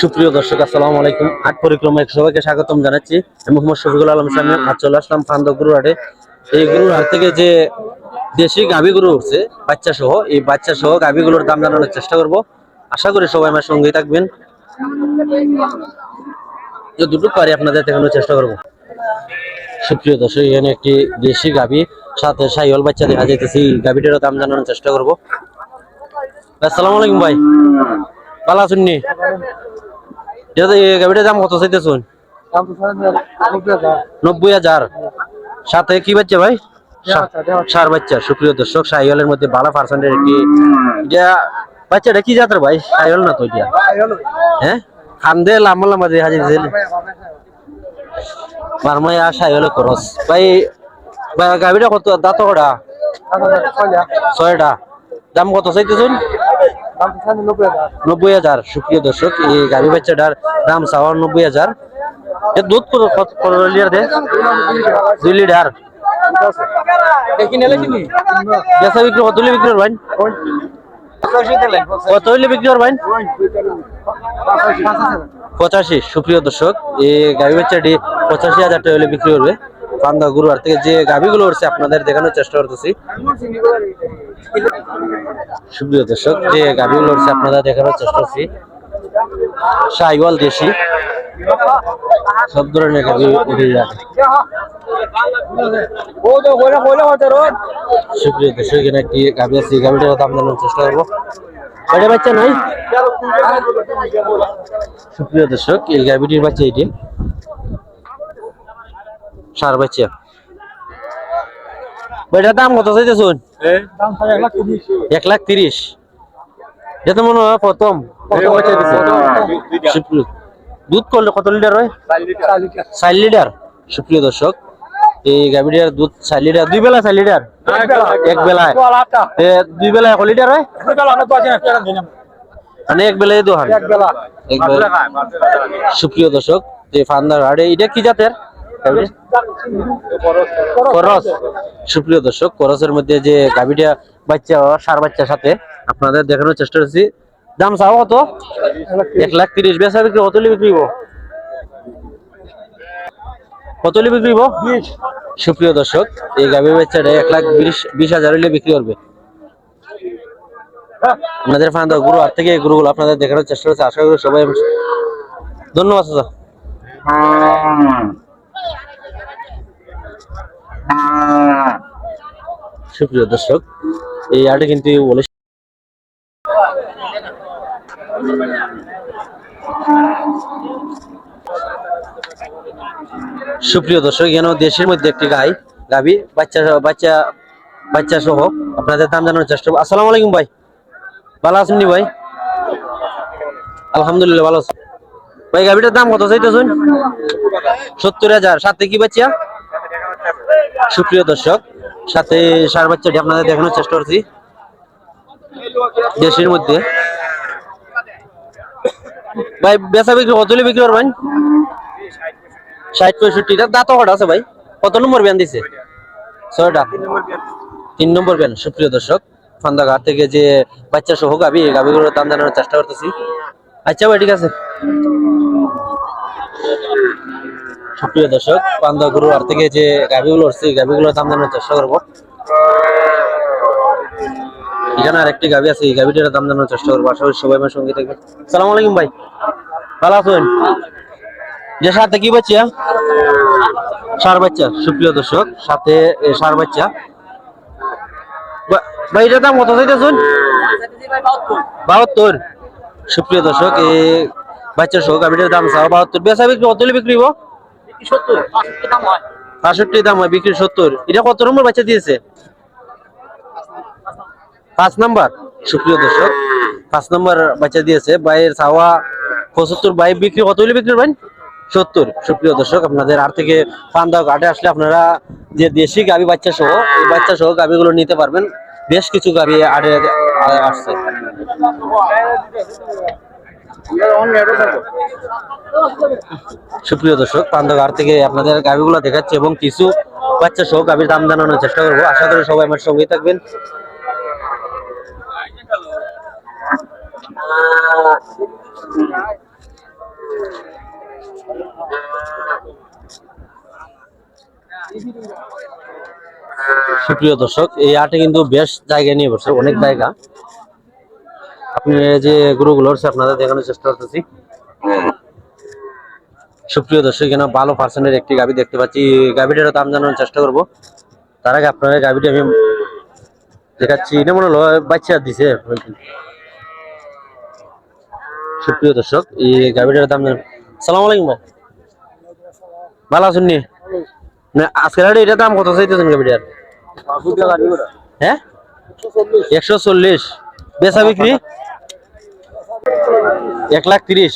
সুপ্রিয় দর্শক, আসসালামু আলাইকুম। আট পরিক্রমায় সবাইকে স্বাগতম জানাচ্ছি। মোহাম্মদ শফিকুল আলম সামনে আজ চলে আসলাম ফান্দ গুরুহাটে এই গুরুহাট থেকে যে দেশি গরু উঠছে বাচ্চা সহ এই বাচ্চা সহ গাভীগুলোর দাম জানানোর চেষ্টা করব। আশা করি সবাই আমার সঙ্গেই থাকবেন। দুটো পারি আপনাদের দেখানোর চেষ্টা করব। সুপ্রিয় দর্শক, এখানে একটি দেশি গাভী, সাথে সাইওয়াল বাচ্চা দেখা যাইতেছে। গাভীটারও দাম জানানোর চেষ্টা করব। আসসালামু আলাইকুম ভাই। ভালো আছেন নি দাম কত চাইতে চাইতেছুন? নব্বই হাজার। সাথে কি বাচ্চা ভাই? সার বাচ্চা, সুপ্রিয় দর্শক, সাইওয়ালের মধ্যে বালা পার্সেন্টের এটা বাচ্চাটা কি যাত্রা ভাই? সাইওয়াল না তো হ্যাঁ? খান্দে লাম্বা লাম্বা দিয়ে হাজির দিয়েছিল মারমাই আর সাইওয়ালে খরচ ভাই ভাই, গাড়িটা কত? দাঁত কটা? ছয়টা। দাম কত চাইতেছুন? নব্বই হাজার, সুপ্রিয় দর্শক, এই গাভী বাচ্চাটার দাম চাওয়া নব্বই হাজার। এর দুধ লিটার দুই লিটার। পঁচাশি, সুপ্রিয় দর্শক, এই গাভী বাচ্চাটি পঁচাশি হাজার টাকা বিক্রি করবে। পান্দা গুরুয়ার থেকে যে গাভীগুলো উঠছে, আপনাদের দেখানোর চেষ্টা করতেছি। সুপ্রিয় দর্শক, যে গাভীগুলো উঠছে আপনারা দেখানোর চেষ্টা করছি। সাইওয়াল দেশি। সব ধরনের গাভী উঠে সুপ্রিয় দর্শক, এখানে গাভী আছে, এই গাভীটার চেষ্টা করব। বাচ্চা নাই? সুপ্রিয় দর্শক, এই গাভীটির বাচ্চা এটি। সার বাচ্চা এটার দাম কত চাইতেছুন? এক লাখ তিরিশ। এটা মনে হয় প্রথম। দুধ করলে কত লিটার হয়? চার লিটার। সুপ্রিয় দর্শক এই গাভীটার দুধ চার লিটার। দুই বেলা চার লিটার? এক বেলায়? এ, দুই বেলা এক লিটার হয়? মানে এক বেলায় দু হান এক বেলা। সুপ্রিয় দর্শক যে ফান্দার হাড়ে এটা কি জাতের? গাভীটা? করস সুপ্রিয় দর্শক করসের মধ্যে যে গাভীটা বাচ্চা সার বাচ্চার সাথে আপনাদের দেখানোর চেষ্টা করছি। দাম চাও কত? এক লাখ তিরিশ। বেচা বিক্রি কত বিক্রি? কত বিক্রি সুপ্রিয় দর্শক এই গাভীর বাচ্চাটা এক লাখ বিশ বিশ হাজার হলে বিক্রি করবে। আপনাদের ফান্দা গুরু আর থেকে গুরুগুলো আপনাদের দেখানোর চেষ্টা করছে। আশা করি সবাই ধন্যবাদ দাদা সুপ্রিয় দর্শক, এই কিন্তু বলে সুপ্রিয় দর্শক এখানে দেশের মধ্যে একটি গাই গাবি বাচ্চা বাচ্চা বাচ্চা সহ আপনাদের দাম জানানোর চেষ্টা করব। আসসালামু আলাইকুম ভাই। ভালো আছেন ভাই? আলহামদুলিল্লাহ, ভালো আছেন ভাই গাবিটার দাম কত চাইতেছুন? সত্তর হাজার। সাথে কি বাচ্চা? সুপ্রিয় দর্শক, সাথে সার বাচ্চাটি আপনাদের দেখানোর চেষ্টা করছি। দেশের মধ্যে। ভাই, বেচা বিক্রি হলে বিক্রি করবেন? ষাট পঁয়ষট্টি দাঁত কটা আছে ভাই? কত নম্বর ব্যান দিছে? ছয়টা। তিন নম্বর ব্যান, সুপ্রিয় দর্শক। ফান্দাঘাট থেকে যে বাচ্চা সহ গাবি এই গাবিগুলোর দাম জানানোর চেষ্টা করতেছি। আচ্ছা ভাই, ঠিক আছে। সুপ্রিয় দর্শক পান্দা গুরু আর থেকে যে গাভিগুলো উঠছে, এই গাভিগুলোর দাম জানানোর চেষ্টা করব। এখানে আর একটি গাভি আছে, এই গাভিটার দাম চেষ্টা করব। আশা করি সবাই আমার সঙ্গে থাকবে সালাম আলাইকুম ভাই। ভালো আছেন? যে সাথে কি বাচ্চা? সার বাচ্চা, সুপ্রিয় দর্শক, সাথে সার বাচ্চা। ভাই, এটার দাম কত চাইতেছুন? বাহাত্তর। সুপ্রিয় দর্শক এই বাচ্চা সহ গাভিটার দাম চাও বাহাত্তর। বেচা বিক্রি কত বিক্রি বাষট্টি দাম হয়। বিক্রি সত্তর। এটা কত নম্বর বাচ্চা দিয়েছে? পাঁচ নাম্বার। সুপ্রিয় দর্শক, পাঁচ নাম্বার বাচ্চা দিয়েছে, বাইয়ের চাওয়া পঁচাত্তর, বাই বিক্রি কত হলে বিক্রি করবেন সত্তর। সুপ্রিয় দর্শক, আপনাদের আর থেকে পান্দা ঘাটে আসলে আপনারা যে দেশি গাবি বাচ্চা সহ বাচ্চা সহ গাবিগুলো নিতে পারবেন। বেশ কিছু গাবি আড়ে আসছে। সুপ্রিয় দর্শক, পান্ডাগার থেকে আপনাদের গাভিগুলো দেখাচ্ছে এবং কিছু বাচ্চা সহ গাভির দাম জানানোর চেষ্টা করব। আশা করি সবাই আমার সঙ্গেই থাকবেন। সুপ্রিয় দর্শক, এই হাটে কিন্তু বেশ জায়গা নিয়ে বসে, অনেক জায়গা। আপনি যে গরুগুলো হচ্ছে আপনাদের দেখানোর চেষ্টা করতেছি। সুপ্রিয় দর্শক এখানে ভালো পার্সেন্টের একটি গাবি দেখতে পাচ্ছি। গাবিটারও দাম জানানোর চেষ্টা করব। তার আগে আপনার গাবিটা আমি দেখাচ্ছি। এটা মনে হলো বাচ্চা দিছে। সুপ্রিয় দর্শক এই গাবিটার দাম সালাম আলাইকুম ভাই। ভালো আছেন নি? আজকের হাটে এটা দাম কত চাইতেছেন গাবিটার হ্যাঁ? একশো চল্লিশ। বেচা বিক্রি? এক লাখ তিরিশ।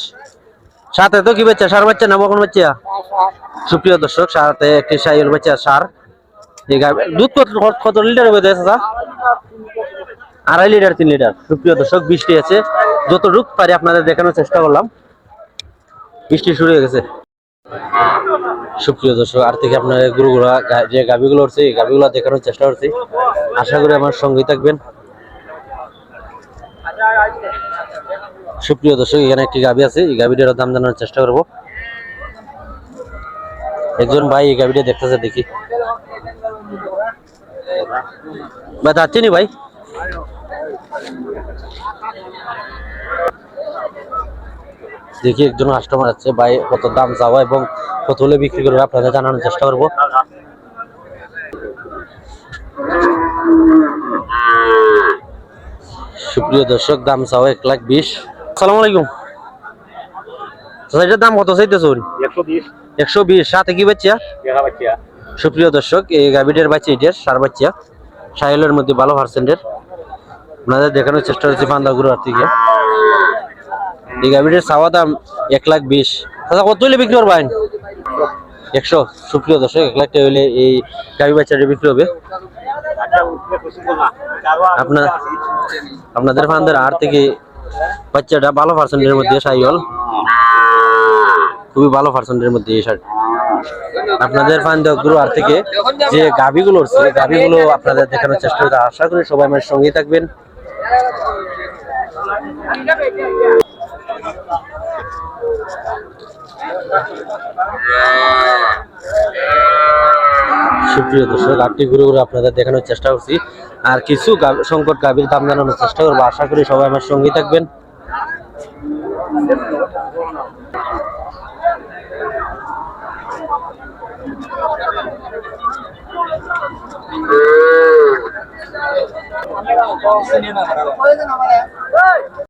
সাথে তো কি সার বাচ্চা না বাচ্চা সুপ্রিয় দর্শক, সাথে একটি সাইল বাচ্চা সার। দুধ কত কত লিটার আড়াই লিটার, তিন লিটার। সুপ্রিয় দর্শক, বৃষ্টি আছে। যতটুক পারি আপনাদের দেখানোর চেষ্টা করলাম। বৃষ্টি শুরু হয়ে গেছে। সুপ্রিয় দর্শক, আর থেকে আপনার গরুগুলো যে গাভিগুলো উঠছে, এই গাভিগুলো দেখানোর চেষ্টা করছি। আশা করি আমার সঙ্গেই থাকবেন। সুপ্রিয় দর্শক, এখানে একটি গাভি আছে। এই গাভিটার দাম জানার চেষ্টা করব। একজন ভাই এই গাভিটা দেখতেছে, দেখি। ভাই যাচ্ছে নি ভাই? দেখি, একজন কাস্টমার আছে। ভাই, কত দাম চাওয়া এবং কত হলে বিক্রি করবে, আপনাদের জানানোর চেষ্টা করব। সুপ্রিয় দর্শক দাম চাওয়া এক লাখ বিশ। সালাম আলাইকুম। এটার দাম কত চাইতেছুন একশো বিশ। একশো বিশ। সাথে কি বাচ্চা? সুপ্রিয় দর্শক এই গাভিটার বাচ্চা এটার সার বাচ্চা। সাহেলের মধ্যে ভালো পার্সেন্টের আপনাদের দেখানোর চেষ্টা করছি বান্দাগুলো আর থেকে। এই গাভিটার চাওয়া দাম এক লাখ বিশ। দাদা কত হইলে বিক্রি করবেন? একশো। সুপ্রিয় দর্শক এক লাখ টাকা হইলে এই গাভি বাচ্চাটা বিক্রি হবে। আপনার আপনাদের ফান্দের আর থেকে বাচ্চাটা ভালো পার্সেন্টের মধ্যে সাইল খুবই ভালো পার্সেন্টের মধ্যে এই আপনাদের ফান্দ গুরু আর থেকে যে গাভিগুলো উঠছে, গাভিগুলো আপনাদের দেখানোর চেষ্টা করতে আশা করি সবাই আমার সঙ্গেই থাকবেন। সুপ্রিয় দর্শক, আটটি গুরুগুলো আপনাদের দেখানোর চেষ্টা করছি। আর কিছু সংকট গাভীর দাম জানানোর চেষ্টা করব। আশা করি সবাই আমার সঙ্গেই থাকবেন।